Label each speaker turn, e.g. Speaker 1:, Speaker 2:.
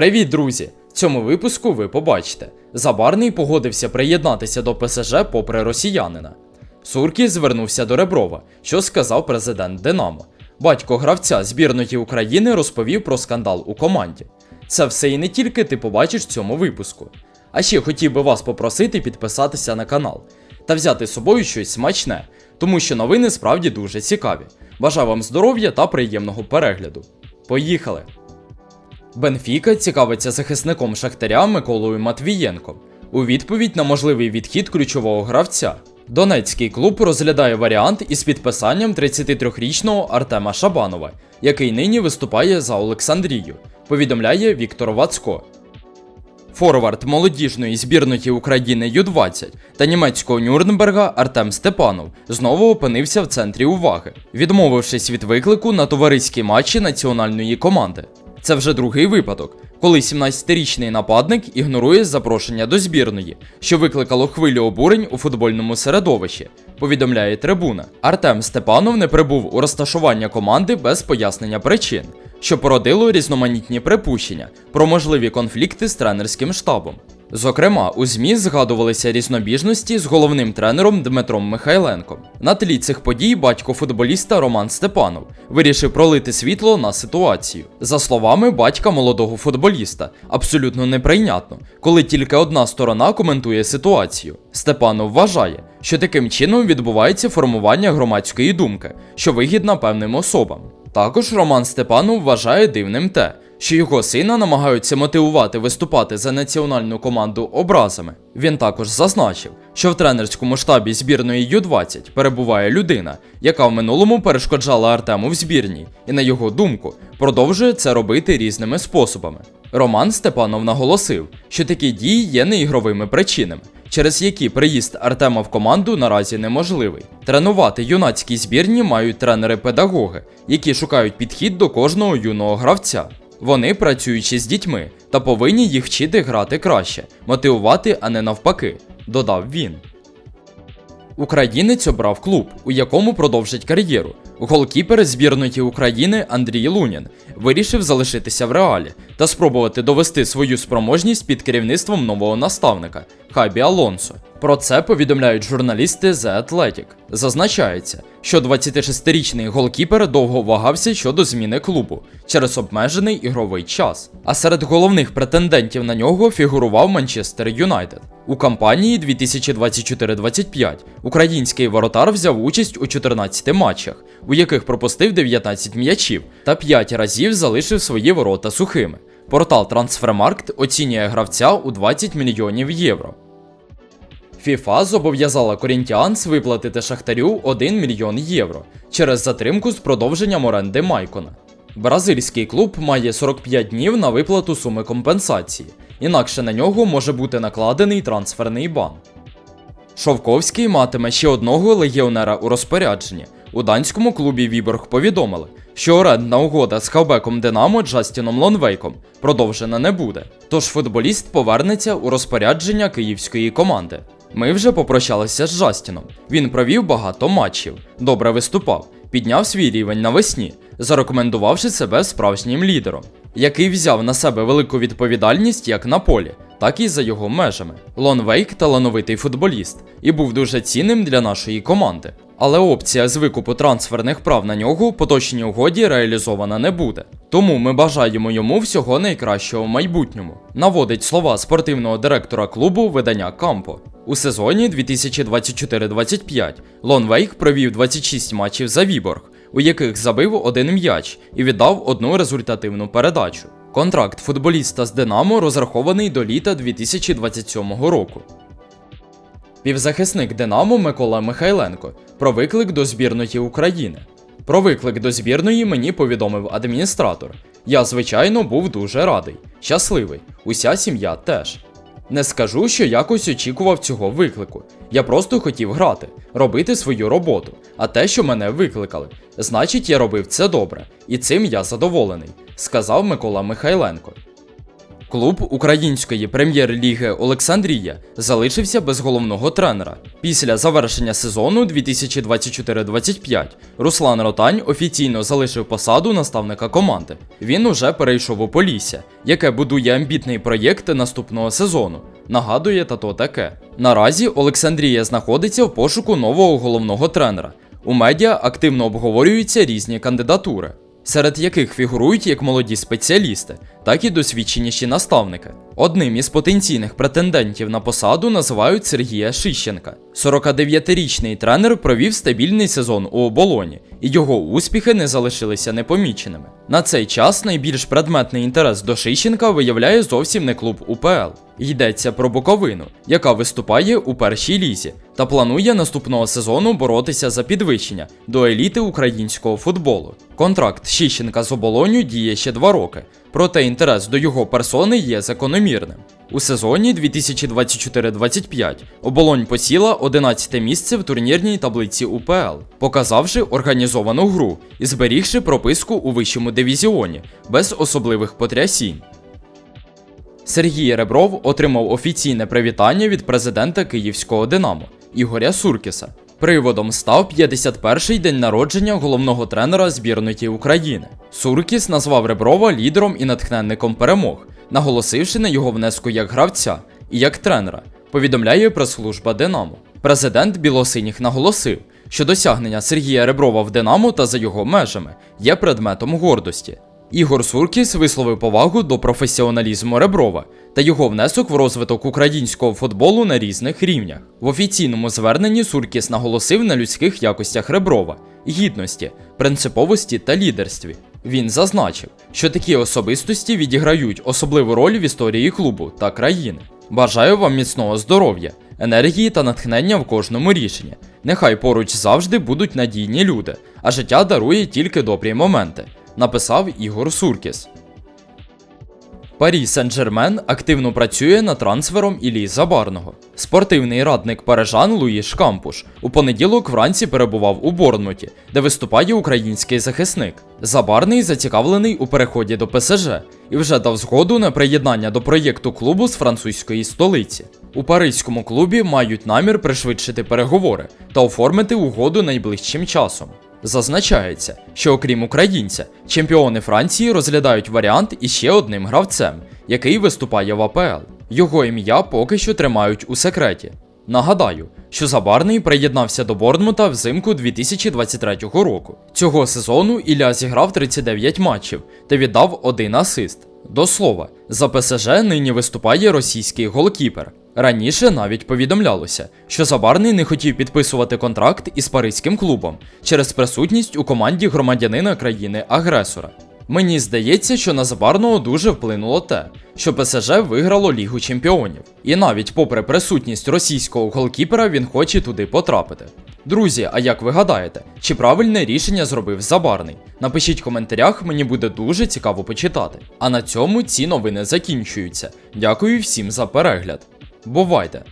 Speaker 1: Привіт, друзі! В цьому випуску ви побачите. Забарний погодився приєднатися до ПСЖ попри росіянина. Суркі звернувся до Реброва, що сказав президент Динамо. Батько гравця збірної України розповів про скандал у команді. Це все і не тільки ти побачиш в цьому випуску. А ще хотів би вас попросити підписатися на канал та взяти з собою щось смачне, тому що новини справді дуже цікаві. Бажаю вам здоров'я та приємного перегляду. Поїхали! Бенфіка цікавиться захисником Шахтаря Миколою Матвієнком. У відповідь на можливий відхід ключового гравця. Донецький клуб розглядає варіант із підписанням 33-річного Артема Шабанова, який нині виступає за Олександрію, повідомляє Віктор Вацко. Форвард молодіжної збірної України Ю-20 та німецького Нюрнберга Артем Степанов знову опинився в центрі уваги, відмовившись від виклику на товариські матчі національної команди. Це вже другий випадок, коли 17-річний нападник ігнорує запрошення до збірної, що викликало хвилю обурень у футбольному середовищі, повідомляє трибуна. Артем Степанов не прибув у розташування команди без пояснення причин, що породило різноманітні припущення про можливі конфлікти з тренерським штабом. Зокрема, у ЗМІ згадувалися різнобіжності з головним тренером Дмитром Михайленком. На тлі цих подій батько футболіста Роман Степанов вирішив пролити світло на ситуацію. За словами батька молодого футболіста, абсолютно неприйнятно, коли тільки одна сторона коментує ситуацію. Степанов вважає, що таким чином відбувається формування громадської думки, що вигідна певним особам. Також Роман Степанов вважає дивним те, що його сина намагаються мотивувати виступати за національну команду образами. Він також зазначив, що в тренерському штабі збірної Ю-20 перебуває людина, яка в минулому перешкоджала Артему в збірній, і на його думку продовжує це робити різними способами. Роман Степанов наголосив, що такі дії є неігровими причинами, через які приїзд Артема в команду наразі неможливий. Тренувати юнацькі збірні мають тренери-педагоги, які шукають підхід до кожного юного гравця. Вони працюючи з дітьми та повинні їх вчити грати краще, мотивувати, а не навпаки, додав він. Українець обрав клуб, у якому продовжить кар'єру. Голкіпер збірної України Андрій Лунін вирішив залишитися в реалі та спробувати довести свою спроможність під керівництвом нового наставника Хабі Алонсо. Про це повідомляють журналісти The Athletic. Зазначається, що 26-річний голкіпер довго вагався щодо зміни клубу через обмежений ігровий час. А серед головних претендентів на нього фігурував Манчестер Юнайтед. У кампанії 2024-25 український воротар взяв участь у 14 матчах, у яких пропустив 19 м'ячів та 5 разів залишив свої ворота сухими. Портал Transfermarkt оцінює гравця у 20 мільйонів євро. ФІФА зобов'язала Корінтіанс виплатити Шахтарю 1 мільйон євро через затримку з продовженням оренди Майкона. Бразильський клуб має 45 днів на виплату суми компенсації, інакше на нього може бути накладений трансферний бан. Шовковський матиме ще одного легіонера у розпорядженні. У данському клубі Віборг повідомили, що орендна угода з хавбеком Динамо Джастіном Лонвейком продовжена не буде. Тож футболіст повернеться у розпорядження київської команди. Ми вже попрощалися з Джастіном. Він провів багато матчів, добре виступав, підняв свій рівень навесні, зарекомендувавши себе справжнім лідером, який взяв на себе велику відповідальність як на полі, так і за його межами. Лон Вейк талановитий футболіст і був дуже цінним для нашої команди. Але опція з викупу трансферних прав на нього у поточній угоді реалізована не буде. Тому ми бажаємо йому всього найкращого в майбутньому. Наводить слова спортивного директора клубу видання Кампо. У сезоні 2024-25 Лон Вейк провів 26 матчів за Віборг, у яких забив один м'яч і віддав одну результативну передачу. Контракт футболіста з Динамо розрахований до літа 2027 року. Півзахисник Динамо Микола Михайленко про виклик до збірної України. Про виклик до збірної мені повідомив адміністратор. Я, звичайно, був дуже радий, щасливий, уся сім'я теж. Не скажу, що якось очікував цього виклику. Я просто хотів грати, робити свою роботу, а те, що мене викликали, значить, я робив це добре, і цим я задоволений, сказав Микола Михайленко. Клуб української прем'єр-ліги Олександрія залишився без головного тренера. Після завершення сезону 2024-25 Руслан Ротань офіційно залишив посаду наставника команди. Він уже перейшов у Полісся, яке будує амбітний проєкт наступного сезону. Нагадує та то таке. Наразі Олександрія знаходиться в пошуку нового головного тренера. У медіа активно обговорюються різні кандидатури серед яких фігурують як молоді спеціалісти, так і досвідченіші наставники. Одним із потенційних претендентів на посаду називають Сергія Шищенка. 49-річний тренер провів стабільний сезон у оболоні, і його успіхи не залишилися непоміченими. На цей час найбільш предметний інтерес до Шищенка виявляє зовсім не клуб УПЛ. Йдеться про Буковину, яка виступає у першій лізі та планує наступного сезону боротися за підвищення до еліти українського футболу. Контракт Щищенка з оболоню діє ще два роки, проте інтерес до його персони є закономірним. У сезоні 2024-25 оболонь посіла 11 місце в турнірній таблиці УПЛ, показавши організовану гру і зберігши прописку у вищому дивізіоні без особливих потрясінь. Сергій Ребров отримав офіційне привітання від президента Київського Динамо Ігоря Суркіса. Приводом став 51-й день народження головного тренера збірної України. Суркіс назвав Реброва лідером і натхненником перемог, наголосивши на його внеску як гравця і як тренера, повідомляє прес-служба Динамо. Президент Білосиніх наголосив, що досягнення Сергія Реброва в Динамо та за його межами є предметом гордості. Ігор Суркіс висловив повагу до професіоналізму Реброва та його внесок в розвиток українського футболу на різних рівнях. В офіційному зверненні Суркіс наголосив на людських якостях Реброва, гідності, принциповості та лідерстві. Він зазначив, що такі особистості відіграють особливу роль в історії клубу та країни. Бажаю вам міцного здоров'я, енергії та натхнення в кожному рішенні. Нехай поруч завжди будуть надійні люди, а життя дарує тільки добрі моменти написав Ігор Суркіс. Парі Сен-Жермен активно працює над трансфером Іллі Забарного. Спортивний радник парижан Луї Шкампуш у понеділок вранці перебував у Борнмуті, де виступає український захисник. Забарний зацікавлений у переході до ПСЖ і вже дав згоду на приєднання до проєкту клубу з французької столиці. У паризькому клубі мають намір пришвидшити переговори та оформити угоду найближчим часом. Зазначається, що окрім українця, чемпіони Франції розглядають варіант із ще одним гравцем, який виступає в АПЛ. Його ім'я поки що тримають у секреті. Нагадаю, що Забарний приєднався до Борнмута взимку 2023 року. Цього сезону Ілля зіграв 39 матчів та віддав один асист. До слова, за ПСЖ нині виступає російський голкіпер. Раніше навіть повідомлялося, що Забарний не хотів підписувати контракт із паризьким клубом через присутність у команді громадянина країни-агресора. Мені здається, що на Забарного дуже вплинуло те, що ПСЖ виграло Лігу Чемпіонів, і навіть попри присутність російського голкіпера він хоче туди потрапити. Друзі, а як ви гадаєте, чи правильне рішення зробив Забарний? Напишіть в коментарях, мені буде дуже цікаво почитати. А на цьому ці новини закінчуються. Дякую всім за перегляд. Бувайте!